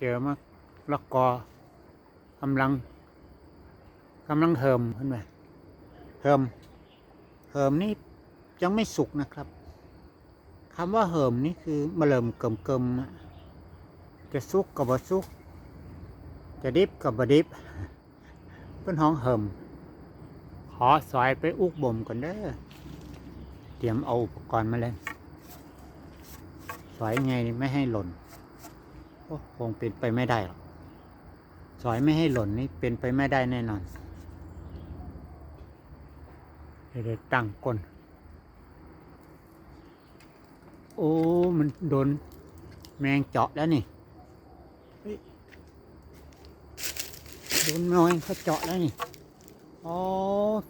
เจอมะละกอกำลังกำลังเหิมขึ้นมาเหิมเหิมนี่ยังไม่สุกนะครับคำว่าเหิมนี่คือมะเริ่มเกิมเกิมๆจะสุกกับบสุก จะดิบกับบดิบเป็นห้องเหิมขอสอยไปอุกบ่มก่อนเด้อเตรียมเอาอุปกรณ์มาเลยสอยไงไม่ให้หล่น คงเป็นไปไม่ได้หรอกสอยไม่ให้หล่นนี่เป็นไปไม่ได้แน่นอนเดี๋ยวตั้งก้นโอ้ มันโดนแมงเจาะแล้วนี่โดนแมงเขาเจาะแล้วนี่อ๋อ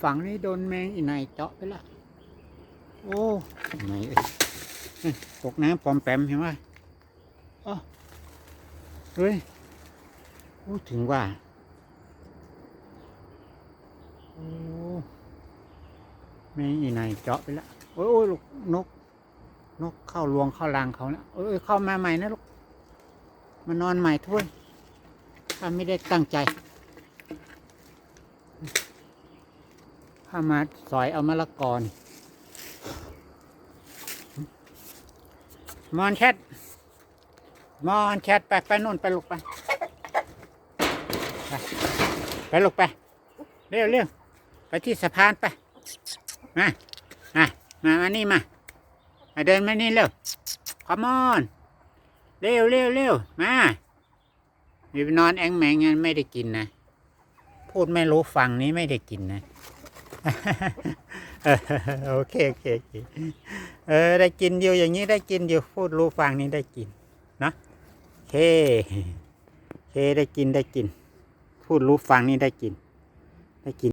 ฝั่งนี้โดนแมงอีไหนเจาะไปละโอ้ไหนตกน้ำปอมแปมเห็นไหมอ๋อ เฮ้ยพูดถึงว่าโอ้ไม่อีไหนเจาะไปล้วโอ้ยโอ้ยลูกนก นกเข้าลวงเข้ารังเขาแล้วเอ้ยเข้ามาใหม่นะลูกมานอนใหม่ถ้วยข้าไม่ได้ตั้งใจข้ามาสอยเอามะละกอนมอนแคท มอนแคทไปไปนู่นไปลูกไป ไปลูกไป เร็วเร็วไปที่สะพานไป มา มา มามานี่มามาเดินมานี่เร็วขมอน เร็วเร็วเร็วมาอย่าไปนอนแองแมงงั้นไม่ได้กินนะ พูดไม่รู้ฟังนี้ไม่ได้กินนะโอเคโอเค เออ ได้กินอยู่อย่างนี้ได้กินอยู่ พูดรู้ฟังนี้ได้กินนะ เคเคได้กินได้กิน พูดรู้ฟังนี่ได้กิน ได้กิน